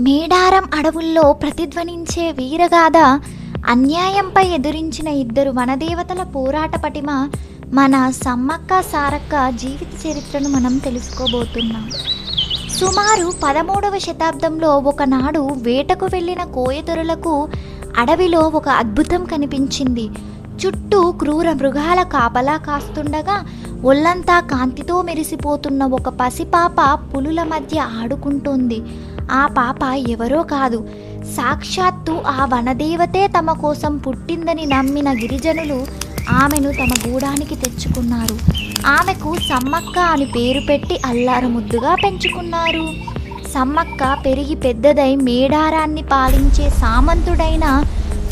మేడారం అడవుల్లో ప్రతిధ్వనించే వీరగాథ అన్యాయంపై ఎదురించిన ఇద్దరు వనదేవతల పోరాట పటిమ మన సమ్మక్క సారక్క జీవిత చరిత్రను మనం తెలుసుకోబోతున్నాం. సుమారు పదమూడవ శతాబ్దంలో ఒకనాడు వేటకు వెళ్ళిన కోయదొరలకు అడవిలో ఒక అద్భుతం కనిపించింది. చుట్టూ క్రూర మృగాల కాపలా కాస్తుండగా ఒళ్ళంతా కాంతితో మెరిసిపోతున్న ఒక పసిపాప పులుల మధ్య ఆడుకుంటోంది. ఆ పాప ఎవరో కాదు. సాక్షాత్తు ఆ వనదేవతే తమ కోసం పుట్టిందని నమ్మిన గిరిజనులు ఆమెను తమ గూడానికి తెచ్చుకున్నారు. ఆమెకు సమ్మక్క అని పేరు పెట్టి అల్లారముద్దుగా పెంచుకున్నారు. సమ్మక్క పెరిగి పెద్దదై మేడారాన్ని పాలించే సామంతుడైన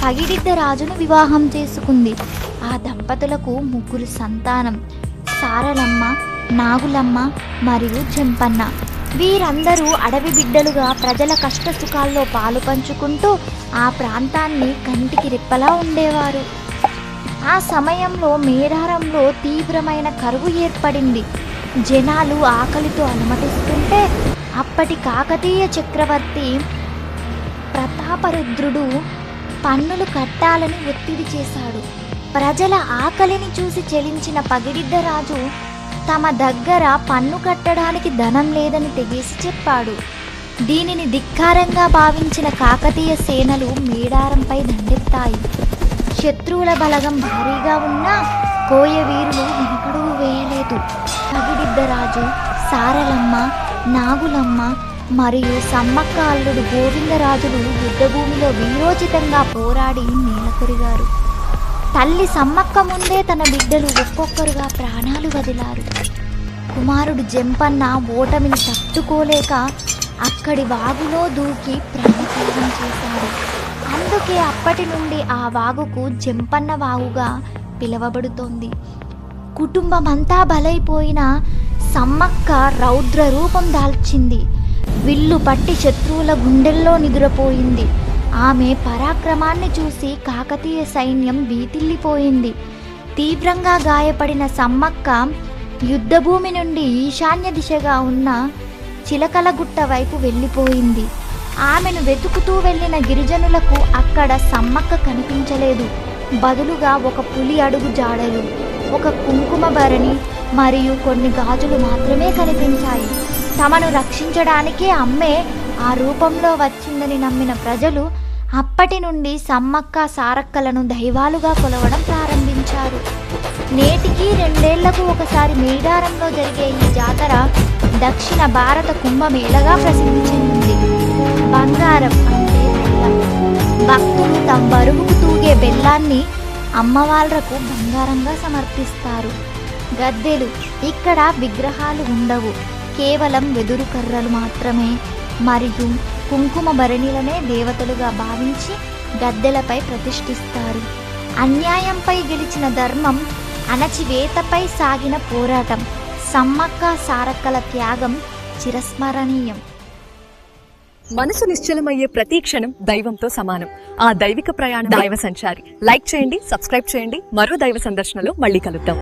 పగిడిద్ద రాజును వివాహం చేసుకుంది. ఆ దంపతులకు ముగ్గురు సంతానం. సారలమ్మ నాగులమ్మ మరియు చెంపన్న. వీరందరూ అడవి బిడ్డలుగా ప్రజల కష్ట సుఖాల్లో పాలు పంచుకుంటూ ఆ ప్రాంతాన్ని కంటికి రెప్పలా ఉండేవారు. ఆ సమయంలో మేడారంలో తీవ్రమైన కరువు ఏర్పడింది. జనాలు ఆకలితో అనుమతిస్తుంటే అప్పటి కాకతీయ చక్రవర్తి ప్రతాపరుద్రుడు పన్నులు కట్టాలని ఒత్తిడి చేశాడు. ప్రజల ఆకలిని చూసి చెలించిన పగిడిద్దరాజు తమ దగ్గర పన్ను కట్టడానికి ధనం లేదని తెగేసి చెప్పాడు. దీనిని ధిక్కారంగా భావించిన కాకతీయ సేనలు మేడారంపై దండెత్తాయి. శత్రువుల బలగం భారీగా ఉన్నా కోయవీరులు వెనకడుగు వేయలేదు. పగిడిద్దరాజు సారలమ్మ నాగులమ్మ మరియు సమ్మక్క అల్లుడు గోవిందరాజులు యుద్ధభూమిలో వీరోచితంగా పోరాడి నేలకొరిగారు. తల్లి సమ్మక్క ముందే తన బిడ్డలు ఒక్కొక్కరుగా ప్రాణాలు వదిలారు. కుమారుడు జంపన్న ఓటమిని తట్టుకోలేక అక్కడి వాగులో దూకి ప్రాణత్యాగం చేశాడు. అందుకే అప్పటి నుండి ఆ వాగుకు జంపన్న వాగుగా పిలువబడుతోంది. కుటుంబమంతా బలైపోయిన సమ్మక్క రౌద్ర రూపం దాల్చింది. విల్లు పట్టి శత్రువుల గుండెల్లో నిదురపోయింది. ఆమె పరాక్రమాన్ని చూసి కాకతీయ సైన్యం బీతిల్లిపోయింది తీవ్రంగా గాయపడిన సమ్మక్క యుద్ధభూమి నుండి ఈశాన్య దిశగా ఉన్న చిలకలగుట్ట వైపు వెళ్ళిపోయింది. ఆమెను వెతుకుతూ వెళ్ళిన గిరిజనులకు అక్కడ సమ్మక్క కనిపించలేదు. బదులుగా ఒక పులి అడుగు జాడలు ఒక కుంకుమ భరణి మరియు కొన్ని గాజులు మాత్రమే కనిపించాయి. తమను రక్షించడానికే అమ్మే ఆ రూపంలో వచ్చిందని నమ్మిన ప్రజలు అప్పటి నుండి సమ్మక్క సారక్కలను దైవాలుగా కొలవడం ప్రారంభించారు. నేటికి రెండేళ్ళకు ఒకసారి మేడారంలో జరిగే ఈ జాతర దక్షిణ భారత కుంభమేళగా ప్రసిద్ధి చెందింది బంగారం అంటే బెల్లం భక్తులు తమ బరువుకు తూగే బెల్లాన్ని అమ్మవాళ్ళకు బంగారంగా సమర్పిస్తారు. గద్దెలు ఇక్కడ విగ్రహాలు ఉండవు. కేవలం వెదురు కర్రలు మాత్రమే. మరియు కుంకుమ భరణిలనే దేవతలుగా భావించి గద్దెలపై ప్రతిష్ఠిస్తారు. అన్యాయంపై గెలిచిన ధర్మం అణచివేతపై సాగిన పోరాటం సమ్మక్క సారక్కల త్యాగం చిరస్మరణీయం. మనసు నిశ్చలమయ్యే ప్రతి క్షణం దైవంతో సమానం. ఆ దైవిక ప్రయాణం దైవ సంచారి. లైక్ చేయండి సబ్స్క్రైబ్ చేయండి. మరో దైవ సందర్శనలో మళ్ళీ కలుద్దాం.